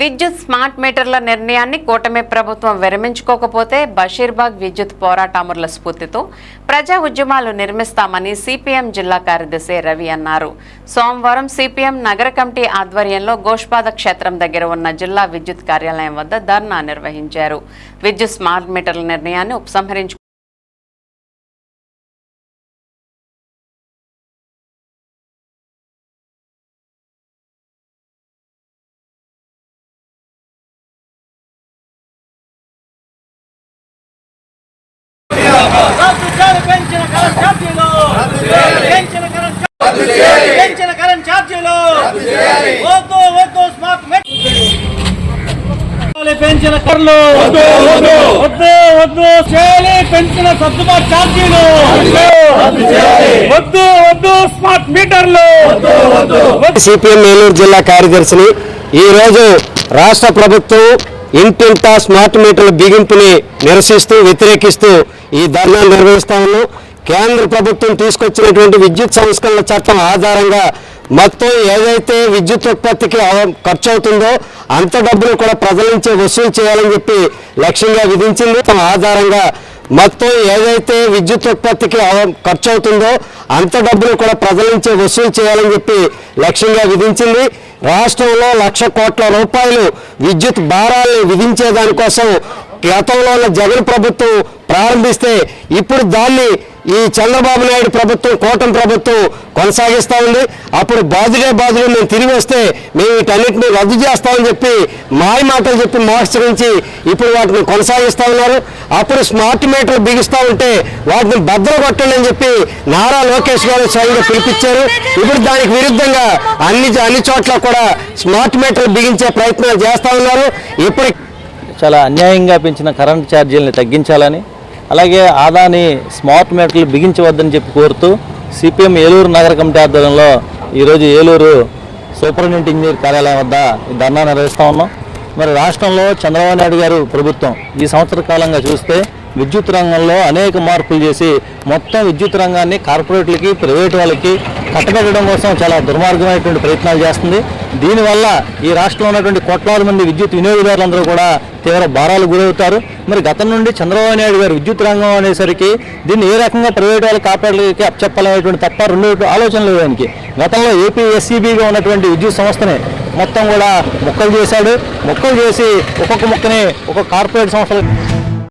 విద్యుత్ స్మార్ట్ మీటర్ల నిర్ణయాన్ని కూటమి ప్రభుత్వం విరమించుకోకపోతే బషీర్బాగ్ విద్యుత్ పోరాటాముల స్ఫూర్తితో ప్రజా ఉద్యమాలు నిర్మిస్తామని సిపిఎం జిల్లా కార్యదర్శి రవి అన్నారు. సోమవారం సిపిఎం నగర కమిటీ ఆధ్వర్యంలో గోష్పాద క్షేత్రం దగ్గర ఉన్న జిల్లా విద్యుత్ కార్యాలయం వద్ద ధర్నా నిర్వహించారు. విద్యుత్ స్మార్ట్ మీటర్ల నిర్ణయాన్ని ఉపసంహరించు రాష్ట్రాలు పెంచిన కరెంట్ ఛార్జీలు పెంచిన కరెంట్ ఛార్జీలు పెంచిన కరెంట్ ఛార్జీలు వద్దు వద్దు స్మార్ట్ మీటర్ పెంచిన కర్లు వద్దు వద్దు. చేయాలి పెంచిన సర్దుబాటు ఛార్జీలు. వద్దు వద్దు స్మార్ట్ మీటర్లు. సిపిఎం ఏలూరు జిల్లా కార్యదర్శిని ఈరోజు రాష్ట్ర ప్రభుత్వం ఇంటింటా స్మార్ట్ మీటర్ల బిగింపుని నిరసిస్తూ వ్యతిరేకిస్తూ ఈ ధర్నా నిర్వహిస్తా ఉన్నాం. కేంద్ర ప్రభుత్వం తీసుకొచ్చినటువంటి విద్యుత్ సంస్కరణల చట్టం ఆధారంగా మొత్తం ఏదైతే విద్యుత్ ఉత్పత్తికి అవ- ఖర్చు అవుతుందో అంత డబ్బులు కూడా ప్రజల నుంచి వసూలు చేయాలని చెప్పి లక్ష్యంగా విధించింది. తమ ఆధారంగా మొత్తం ఏదైతే విద్యుత్ ఉత్పత్తికి అవ- ఖర్చు అవుతుందో అంత డబ్బులు కూడా ప్రజల నుంచి వసూలు చేయాలని చెప్పి లక్ష్యంగా విధించింది. రాష్ట్రంలో లక్ష కోట్ల రూపాయలు విద్యుత్ భారాలను విధించే దానికోసం గతంలో ఉన్న జగన్ ప్రభుత్వం ప్రారంభిస్తే ఇప్పుడు దాన్ని ఈ చంద్రబాబు నాయుడు ప్రభుత్వం కూటమి ప్రభుత్వం కొనసాగిస్తూ ఉంది. అప్పుడు బాధుడే బాధుడే మేము తిరిగి వస్తే మేము వీటన్నిటిని రద్దు చేస్తామని చెప్పి మాయ మాటలు చెప్పి మోసరించి ఇప్పుడు వాటిని కొనసాగిస్తూ ఉన్నారు. అప్పుడు స్మార్ట్ మీటర్లు బిగిస్తూ ఉంటే వాటిని భద్రం కొట్టండి అని చెప్పి నారా లోకేష్ గారు స్వయంగా పిలిపించారు. ఇప్పుడు దానికి విరుద్ధంగా అన్ని అన్ని చోట్ల కూడా స్మార్ట్ మీటర్లు బిగించే ప్రయత్నాలు చేస్తూ ఉన్నారు. ఇప్పుడు చాలా అన్యాయంగా పెంచిన కరెంట్ ఛార్జీలను తగ్గించాలని అలాగే ఆదాని స్మార్ట్ మీటర్లు బిగించవద్దని చెప్పి కోరుతూ సిపిఎం ఏలూరు నగర కమిటీ ఆధ్వర్యంలో ఈరోజు ఏలూరు సూపరింటెండెంట్ ఇంజనీర్ కార్యాలయం వద్ద ధర్నా నిర్వహిస్తూ ఉన్నాం. మరి రాష్ట్రంలో చంద్రబాబు నాయుడు గారు ప్రభుత్వం ఈ సంవత్సర కాలంగా చూస్తే విద్యుత్ రంగంలో అనేక మార్పులు చేసి మొత్తం విద్యుత్ రంగాన్ని కార్పొరేట్లకి ప్రైవేట్ వాళ్ళకి కట్టబెట్టడం కోసం చాలా దుర్మార్గమైనటువంటి ప్రయత్నాలు చేస్తుంది. దీనివల్ల ఈ రాష్ట్రంలో ఉన్నటువంటి కోట్లాది మంది విద్యుత్ వినియోగదారులందరూ కూడా తీవ్ర భారాలు గురవుతారు. మరి గతం నుండి చంద్రబాబు నాయుడు గారు విద్యుత్ రంగం అనేసరికి దీన్ని ఏ రకంగా ప్రైవేట్ వాళ్ళు కార్పొరేట్లకి అప్పచెప్పాలనేటువంటి తప్ప రెండు ఆలోచనలు దానికి గతంలో ఏపీ ఎస్సీబీగా ఉన్నటువంటి విద్యుత్ సంస్థని మొత్తం కూడా మొక్కలు చేశాడు. మొక్కలు చేసి ఒక్కొక్క ముక్కని ఒక్కొక్క కార్పొరేట్ సంస్థలు